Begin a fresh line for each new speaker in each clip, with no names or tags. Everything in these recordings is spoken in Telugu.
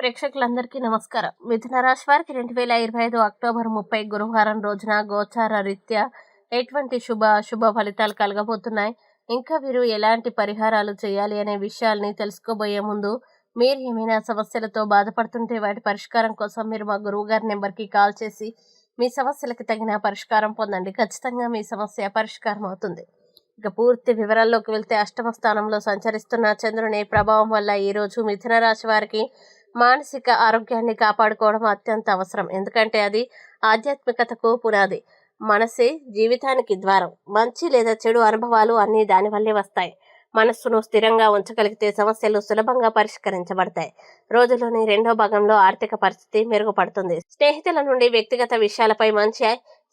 ప్రేక్షకులందరికీ నమస్కారం. మిథున రాశి వారికి రెండు వేల ఇరవై ఐదు అక్టోబర్ ముప్పై గురువారం రోజున గోచార రీత్యా ఎటువంటి శుభ అశుభ ఫలితాలు కలగబోతున్నాయి? ఇంకా వీరు ఎలాంటి పరిహారాలు చేయాలి అనే విషయాల్ని తెలుసుకోబోయే ముందు మీరు ఏమైనా సమస్యలతో బాధపడుతుంటే వాటి పరిష్కారం కోసం మీరు మా గురువు గారి నెంబర్కి కాల్ చేసి మీ సమస్యలకు తగిన పరిష్కారం పొందండి. ఖచ్చితంగా మీ సమస్య పరిష్కారం అవుతుంది. ఇక పూర్తి వివరాల్లోకి వెళ్తే అష్టమ స్థానంలో సంచరిస్తున్న చంద్రుని ప్రభావం వల్ల ఈరోజు మిథున రాశి వారికి మానసిక ఆరోగ్యాన్ని కాపాడుకోవడం అత్యంత అవసరం. ఎందుకంటే అది ఆధ్యాత్మికతకు పునాది. మనసే జీవితానికి ద్వారం. మంచి లేదా చెడు అనుభవాలు అన్నీ దానివల్లే వస్తాయి. మనస్సును స్థిరంగా ఉంచగలిగితే సమస్యలు సులభంగా పరిష్కరించబడతాయి. రోజులోని రెండో భాగంలో ఆర్థిక పరిస్థితి మెరుగుపడుతుంది. స్నేహితుల నుండి వ్యక్తిగత విషయాలపై మంచి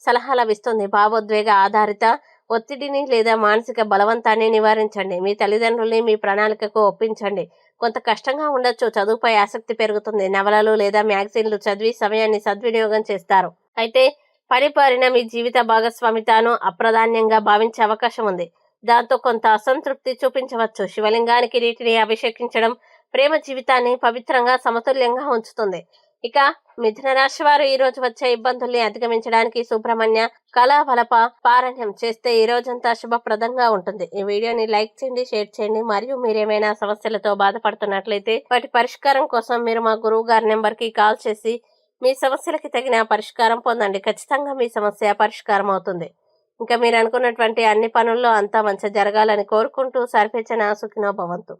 సలహాలు లభిస్తుంది. భావోద్వేగ ఆధారిత ఒత్తిడిని లేదా మానసిక బలవంతాన్ని నివారించండి. మీ తల్లిదండ్రుల్ని మీ ప్రణాళికకు ఒప్పించండి. కొంత కష్టంగా ఉండొచ్చు. చదువుపై ఆసక్తి పెరుగుతుంది. నవలలు లేదా మ్యాగజైన్లు చదివి సమయాన్ని సద్వినియోగం చేస్తారు. అయితే పరిపాలన మీ జీవిత భాగస్వామి తాను అప్రధాన్యంగా భావించే అవకాశం ఉంది. దాంతో కొంత అసంతృప్తి చూపించవచ్చు. శివలింగానికి నీటిని అభిషేకించడం ప్రేమ జీవితాన్ని పవిత్రంగా సమతుల్యంగా ఉంచుతుంది. ఇక మిథున రాశి వారు ఈ రోజు వచ్చే ఇబ్బందుల్ని అధిగమించడానికి సుబ్రహ్మణ్య కళావలప పారాయణం చేస్తే ఈ రోజంతా శుభప్రదంగా ఉంటుంది. ఈ వీడియోని లైక్ చేయండి షేర్ చేయండి. మరియు మీరేమైనా సమస్యలతో బాధపడుతున్నట్లయితే వాటి పరిష్కారం కోసం మీరు మా గురువు గారి నెంబర్కి కాల్ చేసి మీ సమస్యలకి తగిన పరిష్కారం పొందండి. ఖచ్చితంగా మీ సమస్య పరిష్కారం అవుతుంది. ఇంకా మీరు అనుకున్నటువంటి అన్ని పనుల్లో అంతా మంచి జరగాలని కోరుకుంటూ సర్వేచన సుఖినో భవంతు.